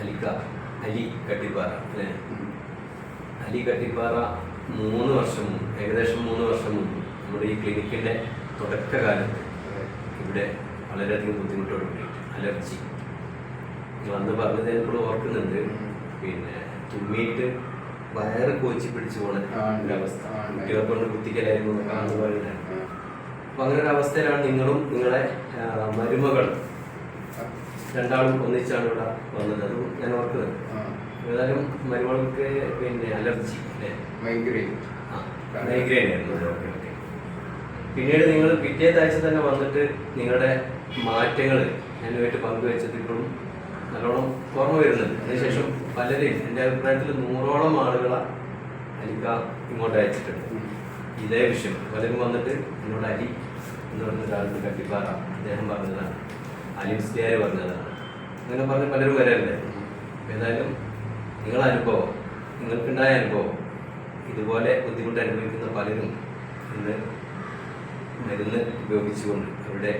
അലിക്ക അലി കട്ടിപ്പാറ അല്ലേ? അലി കട്ടിപ്പാറ മൂന്ന് വർഷം മുമ്പ് ഏകദേശം മൂന്ന് വർഷം മുമ്പ് നമ്മുടെ ഈ ക്ലിനിക്കിന്റെ തുടക്കകാലത്ത് ഇവിടെ വളരെയധികം ബുദ്ധിമുട്ടോട് കൂടിയിട്ട് അലർജി. നിങ്ങൾ അന്ന് പറഞ്ഞത് എനിക്കിവിടെ ഓർക്കുന്നുണ്ട്. പിന്നെ തുമ്മിയിട്ട് വയറ് കോച്ചി പിടിച്ചു പോണ. ഒരവസ്ഥ. കുട്ടികളെ കൊണ്ട് കുത്തിക്കലായിരുന്നു കാണുന്ന പോലെ അപ്പൊ അങ്ങനെ ഒരു അവസ്ഥയിലാണ് നിങ്ങളും നിങ്ങളെ മരുമകൾ മരുമകളും. രണ്ടാളും ഒന്നിച്ചാണ് ഇവിടെ വന്നത്. അതും ഞാൻ ഓർക്കുന്നത്. ഏതായാലും മരുമകൾക്ക് പിന്നെ അലർജി അല്ലേ? മൈഗ്രൈൻ ആ മൈഗ്രെയിൻ ആയിരുന്നു. Okay okay. പിന്നീട് നിങ്ങൾ പിറ്റേ ആഴ്ച തന്നെ വന്നിട്ട് നിങ്ങളുടെ മാറ്റങ്ങൾ ഞാനുമായിട്ട് പങ്കുവെച്ചത് ഇപ്പോഴും നല്ലോണം ഓർമ്മ വരുന്നുണ്ട്. അതിനുശേഷം പലരെയും എന്റെ അഭിപ്രായത്തിൽ നൂറോളം ആളുകളെ എനിക്ക് ഇങ്ങോട്ട് അയച്ചിട്ടുണ്ട്. ഇതേ വിഷയം. പലരും വന്നിട്ട് എന്നോട് അരി എന്ന് പറഞ്ഞ ഒരാളുടെ കട്ടിപ്പാറ. അദ്ദേഹം പറഞ്ഞതാണ്. അലിം സ്റ്റിയാർ പറഞ്ഞതാണ് അങ്ങനെ പറഞ്ഞ് പലരും വരാറില്ലേ ഏതായാലും നിങ്ങളെ അനുഭവം നിങ്ങൾക്കുണ്ടായ അനുഭവം ഇതുപോലെ ബുദ്ധിമുട്ട് അനുഭവിക്കുന്ന പലരും ഇന്ന് മരുന്ന് ഉപയോഗിച്ചുകൊണ്ട് അവരുടെ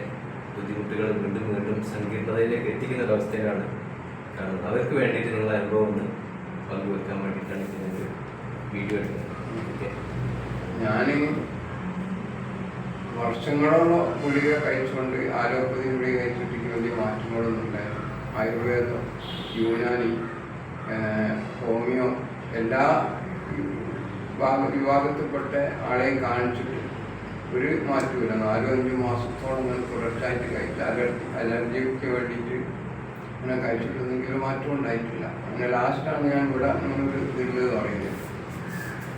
ബുദ്ധിമുട്ടുകൾ വീണ്ടും വീണ്ടും സങ്കീർണതയിലേക്ക് എത്തിക്കുന്ന ഒരവസ്ഥയിലാണ് കാണുന്നത്. അവർക്ക് വേണ്ടിയിട്ട് നിങ്ങളുടെ അനുഭവം ഒന്ന് പങ്കുവെക്കാൻ വേണ്ടിയിട്ടാണ് ഇതിനൊരു വീഡിയോ എടുക്കുന്നത്. ഓക്കെ. ഞാൻ വർഷങ്ങളോളം ഗുളിക കഴിച്ചുകൊണ്ട് ആലോപ്പതി ഗുളിക കഴിച്ചിട്ട് വലിയ മാറ്റങ്ങളൊന്നും ഉണ്ടായിരുന്നു ആയുർവേദം യൂനാനി ഹോമിയോ എല്ലാ വിഭാഗ വിഭാഗത്തിൽപ്പെട്ട ആളെയും കാണിച്ചിട്ട് ഒരു മാറ്റമില്ല നാലും അഞ്ചും മാസത്തോളം ഞാൻ തുടർച്ചയായിട്ട് കഴിച്ചു അലർജി അലർജിക്ക് വേണ്ടിയിട്ട് അങ്ങനെ കഴിച്ചിട്ടുണ്ടെങ്കിൽ ഒരു മാറ്റം ഉണ്ടായിട്ടില്ല. അങ്ങനെ ലാസ്റ്റാണ് ഞാൻ ഇവിടെ അങ്ങനൊരു ഇതിൽ പറയുന്നത്.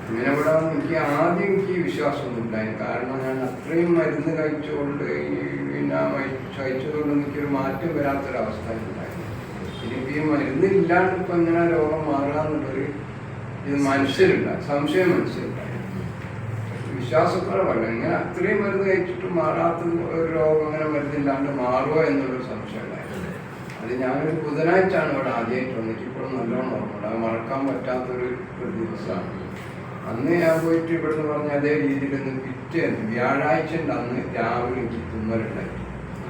അങ്ങനെ വന്ന് എനിക്ക് ആദ്യം എനിക്ക് വിശ്വാസമൊന്നും ഉണ്ടായിരുന്നു കാരണം ഞാൻ അത്രയും മരുന്ന് കഴിച്ചുകൊണ്ട് പിന്നെ കഴിച്ചതുകൊണ്ട് എനിക്കൊരു മാറ്റം വരാത്തൊരവസ്ഥ ഉണ്ടായിരുന്നു എനിക്ക് ഈ മരുന്ന് ഇല്ലാണ്ട് ഇപ്പം എങ്ങനെ രോഗം മാറാന്നുള്ളൊരു ഇത് മനസ്സിലുണ്ട സംശയം മനുഷ്യരുണ്ടായിരുന്നു വിശ്വാസക്കുറവല്ല. ഇങ്ങനെ അത്രയും മരുന്ന് കഴിച്ചിട്ട് മാറാത്ത ഒരു രോഗം അങ്ങനെ മരുന്നില്ലാണ്ട് മാറുമോ എന്നുള്ളൊരു സംശയം ഉണ്ടായിരുന്നു അത് ഞാനൊരു ബുധനാഴ്ചയാണ് ഇവിടെ ആദ്യമായിട്ട് വന്നിട്ട് ഇപ്പോഴും നല്ലോണം ഓർമ്മ മറക്കാൻ പറ്റാത്തൊരു ദിവസമാണ്. അന്ന് ഞാൻ പോയിട്ട് ഇവിടുന്ന് പറഞ്ഞ അതേ രീതിയിൽ ഒന്ന് പിറ്റേന്ന് വ്യാഴാഴ്ച ഉണ്ട് അന്ന് രാവിലെ എനിക്ക് തുമ്മലുണ്ടായി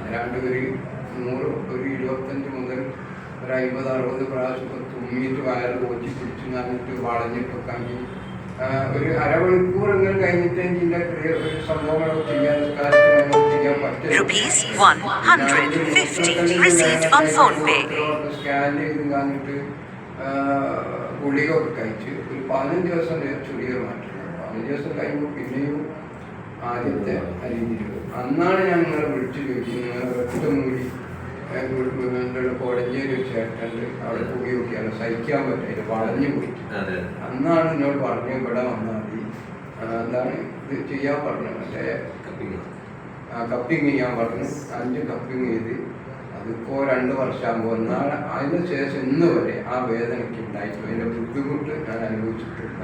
ഏതാണ്ട് ഒരു നൂറ് ഒരു ഇരുപത്തഞ്ച് മുതൽ ഒരു അമ്പത് അറുപത് പ്രാവശ്യം തുമ്മിയിട്ട് വയറ് കോച്ചി പിടിച്ചു നിന്നിട്ട് വളഞ്ഞിട്ടൊക്കെ ആക്കി ഒരു അരമണിക്കൂർ എങ്ങനെ കഴിഞ്ഞിട്ട് എനിക്ക് ക്രിയ- ഒരു സംഭവങ്ങളൊക്കെ ചെയ്യാൻ നിസ്കാരത്തിന് ചെയ്യാൻ പറ്റും Rupees 150 received on phone pay. Scan ചെയ്ത് കാണിട്ട് ഗുളിക ഒക്കെ കഴിച്ച് ഒരു പതിനഞ്ച് ദിവസം ചുളികൾ മാറ്റം പതിനഞ്ച് ദിവസം കഴിയുമ്പോൾ പിന്നെയും ആദ്യത്തെ അരിഞ്ഞിരുന്നു അന്നാണ് ഞാൻ നിങ്ങളെ വിളിച്ചു ചോദിച്ചത്. നിങ്ങളെ ഒറ്റമൂടി നിങ്ങളുടെ കോടഞ്ചേരി ചേട്ടന്റെ അവിടെ പോയി നോക്കിയാണ് സഹിക്കാൻ പറ്റില്ല വളഞ്ഞു അതെ. അന്നാണ് എന്നോട് പറഞ്ഞു ഇവിടെ വന്നാൽ മതി. എന്താണ്? ഇത് ചെയ്യാൻ പറഞ്ഞു. മറ്റേ കപ്പിങ് ആ കപ്പിങ് ചെയ്യാൻ പറഞ്ഞു. അഞ്ച് കപ്പിങ് ചെയ്ത് അതിപ്പോ രണ്ട് വർഷമാകുമ്പോൾ എന്നാൽ അതിന് ശേഷം ഇന്ന് വരെ ആ വേദനയ്ക്ക് ഉണ്ടായിട്ടു അതിന്റെ ബുദ്ധിമുട്ട് ഞാൻ അനുഭവിച്ചിട്ടില്ല.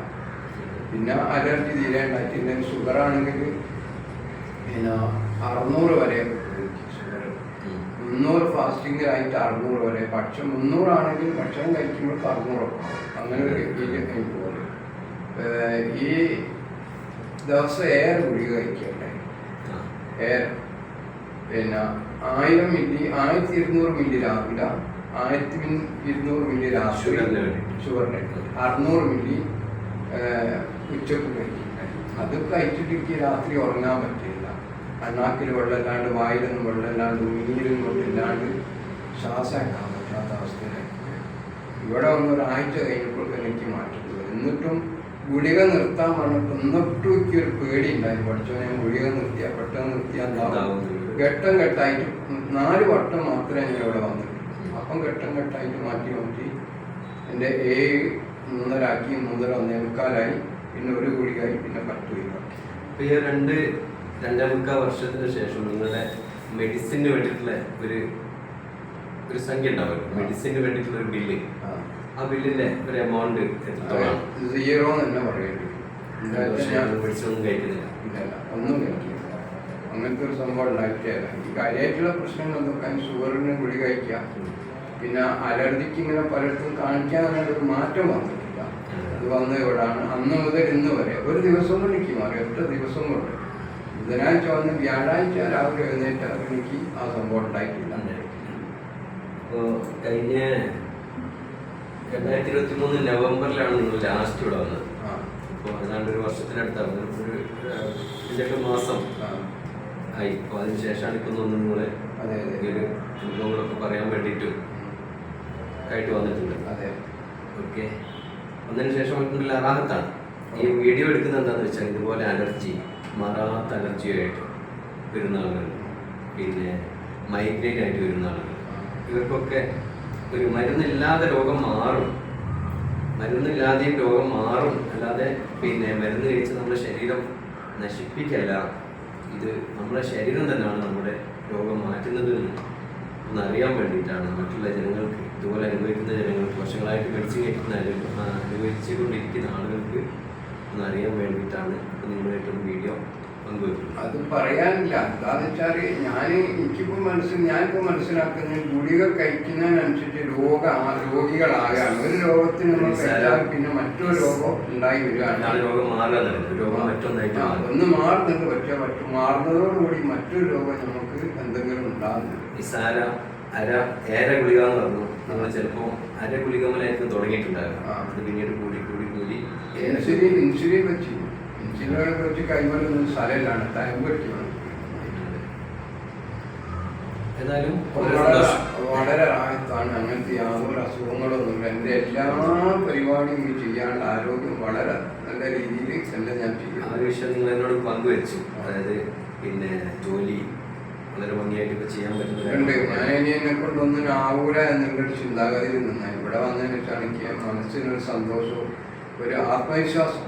പിന്നെ അലർജി തീരെ ഉണ്ടായിട്ടില്ല. ഷുഗർ ആണെങ്കിൽ പിന്നെ അറുന്നൂറ് വരെ ഷുഗർ മുന്നൂറ് ഫാസ്റ്റിങ്ങിലായിട്ട് അറുന്നൂറ് വരെ. പക്ഷെ മുന്നൂറാണെങ്കിൽ ഭക്ഷണം കഴിക്കുമ്പോൾ അറുന്നൂറൊക്കെ അങ്ങനെ ഒരു രീതിയിൽ പോലെ ഈ ദിവസം ഏറെ ഗുളിക കഴിക്കണ്ടേ? ഏറെ. പിന്നെ ആയിരം മില്ലി ആയിരത്തി ഇരുന്നൂറ് മില്ലി രാവില ആയിരത്തി ഇരുന്നൂറ് മില്ലി രാത്രി ഷുഗറിന് അറുന്നൂറ് മില്ലി ഉച്ചയ്ക്ക് കഴിക്കും. അത് കഴിച്ചിട്ട് രാത്രി ഉറങ്ങാൻ പറ്റില്ല അണ്ണാക്കിൽ വെള്ളമില്ലാണ്ട് വായിലൊന്നും വെള്ളമില്ലാണ്ട് നീരും കൊണ്ടില്ലാണ്ട് ശ്വാസമാക്കാൻ പറ്റാത്ത അവസ്ഥയിലായി ഇവിടെ വന്ന് ഒരാഴ്ച കഴിഞ്ഞപ്പോൾ എനിക്ക് മാറ്റം എന്നിട്ടും ഗുളിക നിർത്താൻ പറഞ്ഞപ്പോൾ എന്നിട്ടും എനിക്ക് ഒരു പേടി ഉണ്ടായിരുന്നു പഠിച്ചോ ഞാൻ ഗുളിക നിർത്തിയാൽ പെട്ടെന്ന് നിർത്തിയാൽ എന്താവും? ഘട്ടം ഘട്ടമായിട്ട് നാല് വട്ടം മാത്രമേ ഞാൻ ഇവിടെ വന്നിട്ടുള്ളൂ അപ്പം ഘട്ടം ഘട്ടമായിട്ട് മാറ്റി മാറ്റി എന്റെ ഏഴ് മൂന്നരാക്കി മൂന്നര ഒന്നേ മുക്കാലായി. പിന്നെ ഒരു ഗുളികയായി പിന്നെ പത്ത് ഇപ്പൊ ഈ രണ്ട് രണ്ടേ മുക്കാൽ വർഷത്തിന് ശേഷം നിങ്ങളുടെ മെഡിസിന് വേണ്ടിയിട്ടുള്ള ഒരു ഒരു സംഖ്യ ഉണ്ടാവും മെഡിസിന് വേണ്ടിയിട്ടുള്ള ഒരു ബില്ല് ആ. ബില്ലിന്റെ ഒരു എമൗണ്ട് എത്രത്തോളം? സീറോ എന്ന് തന്നെ പറയേണ്ടി ഒന്നും കഴിക്കുന്നില്ല. ഒന്നും കഴിക്കില്ല. അങ്ങനത്തെ ഒരു സംഭവം ഉണ്ടായിട്ടില്ല ഈ കാര്യമായിട്ടുള്ള പ്രശ്നങ്ങൾ എന്തൊക്കെ ഷുഗറിന് ഗുളി കഴിക്കാം പിന്നെ അലർജിക്ക് ഇങ്ങനെ പലയിടത്തും കാണിക്കാൻ ഒരു മാറ്റം വന്നിട്ടില്ല. അത് വന്ന ഇവിടാണ്. അന്ന് മുതൽ ഇന്ന് വരെ. ഒരു ദിവസം കൊണ്ട് എനിക്ക് മാറി. ഒറ്റ ദിവസം കൊണ്ട്. ബുധനാഴ്ച വന്ന് വ്യാഴാഴ്ച രാവിലെ എഴുന്നേറ്റ് എനിക്ക് ആ സംഭവം ഉണ്ടായിട്ടില്ല. അപ്പോൾ കഴിഞ്ഞ രണ്ടായിരത്തി ഇരുപത്തി മൂന്ന് നവംബറിലാണ് നിങ്ങൾ ലാസ്റ്റ് ഇവിടെ വന്നത്. അപ്പോൾ ഏതാണ്ട് ഒരു വർഷത്തിനടുത്താണ് ഒരു മാസം. ആയി അപ്പോൾ അതിന് ശേഷമാണ് ഇപ്പം നിങ്ങളെ അതെ അതെ. ഒരു അനുഭവങ്ങളൊക്കെ പറയാൻ വേണ്ടിട്ട് ആയിട്ട് വന്നിട്ടുണ്ട്. അതെ. ഓക്കെ. വന്നതിന് ശേഷം വന്നിട്ടുള്ള റാഹത്താണ്. ഈ വീഡിയോ എടുക്കുന്നത് എന്താണെന്ന് വെച്ചാൽ ഇതുപോലെ അലർജി മാറാത്ത അലർജിയായിട്ട് വരുന്ന ആളുകൾ പിന്നെ മൈഗ്രെയിൻ ആയിട്ട് വരുന്ന ആളുകൾ. ഇവർക്കൊക്കെ ഒരു മരുന്നില്ലാതെ രോഗം മാറും. മരുന്നില്ലാതെയും രോഗം മാറും. അല്ലാതെ പിന്നെ മരുന്ന് കഴിച്ച് നമ്മുടെ ശരീരം നശിപ്പിക്കല്ല. ഇത് നമ്മുടെ ശരീരം തന്നെയാണ് നമ്മുടെ രോഗം മാറ്റുന്നത് എന്ന് അറിയാൻ വേണ്ടിയിട്ടാണ് മറ്റുള്ള ജനങ്ങൾക്ക് ഇതുപോലെ അനുഭവിക്കുന്ന ജനങ്ങൾക്ക് വർഷങ്ങളായിട്ട് മെഡിസിൻ കഴിക്കുന്ന അനു- അനുഭവിച്ചുകൊണ്ടിരിക്കുന്ന ആളുകൾക്ക് ഒന്ന് അറിയാൻ വേണ്ടിയിട്ടാണ് നിങ്ങളായിട്ടൊരു വീഡിയോ അത് പറയാനില്ല. എന്താന്ന് വെച്ചാൽ ഞാൻ എനിക്കിപ്പോ മനസ്സിൽ ഞാനിപ്പോ മനസ്സിലാക്കുന്നത് ഗുളിക കഴിക്കുന്നതിനനുസരിച്ച് രോഗ രോഗികളാകാം ഒരു രോഗത്തിന് നമ്മൾ കഴിച്ചാൽ പിന്നെ മറ്റൊരു രോഗം ഉണ്ടായി വരികയാണ്. ഒന്ന് മാറുന്നുണ്ട് പക്ഷെ മറ്റു മാറുന്നതോടുകൂടി മറ്റൊരു രോഗം നമുക്ക് എന്തെങ്കിലും ഉണ്ടാകുന്നുണ്ട്. അര ഏര ഗുളിക എന്ന് പറഞ്ഞു നമ്മൾ ചിലപ്പോൾ അര ഗുളിക മുതലായിരിക്കും തുടങ്ങിയിട്ടുണ്ടാകുക. അത് പിന്നീട് കൂടി കൂടി കൂടി ഇൻസുലിൻ ഇൻസുലിൻ വെച്ച് ഇൻസുലിനൊക്കെ കുറിച്ച് കൈമാറുന്ന സ്ഥലമില്ലാണ് ടൈം പറ്റിയാണ് ഏതായാലും വളരെ ആയത്താണ് റാഹത്താണ് അങ്ങനത്തെ യാതൊരു അസുഖങ്ങളൊന്നുമില്ല. എന്റെ എല്ലാ പരിപാടിയും ചെയ്യാനുള്ള ആരോഗ്യം വളരെ നല്ല രീതിയിൽ എല്ലാം ഞാൻ ചെയ്യും. ആ വിഷയം നിങ്ങൾ എന്നോട് പങ്കുവെച്ചു. അതായത് പിന്നെ ജോലി വളരെ ഭംഗിയായിട്ട് ഇപ്പൊ ചെയ്യാൻ പറ്റുന്നുണ്ട് ഞാൻ ഇനി എന്നെ കൊണ്ടൊന്നും ആവൂല എന്നുള്ളൊരു ചിന്താഗതിയിൽ നിന്നാണ്. ഇവിടെ വന്നതിന് വെച്ചാൽ എനിക്ക് മനസ്സിനൊരു സന്തോഷവും ഒരു ആത്മവിശ്വാസം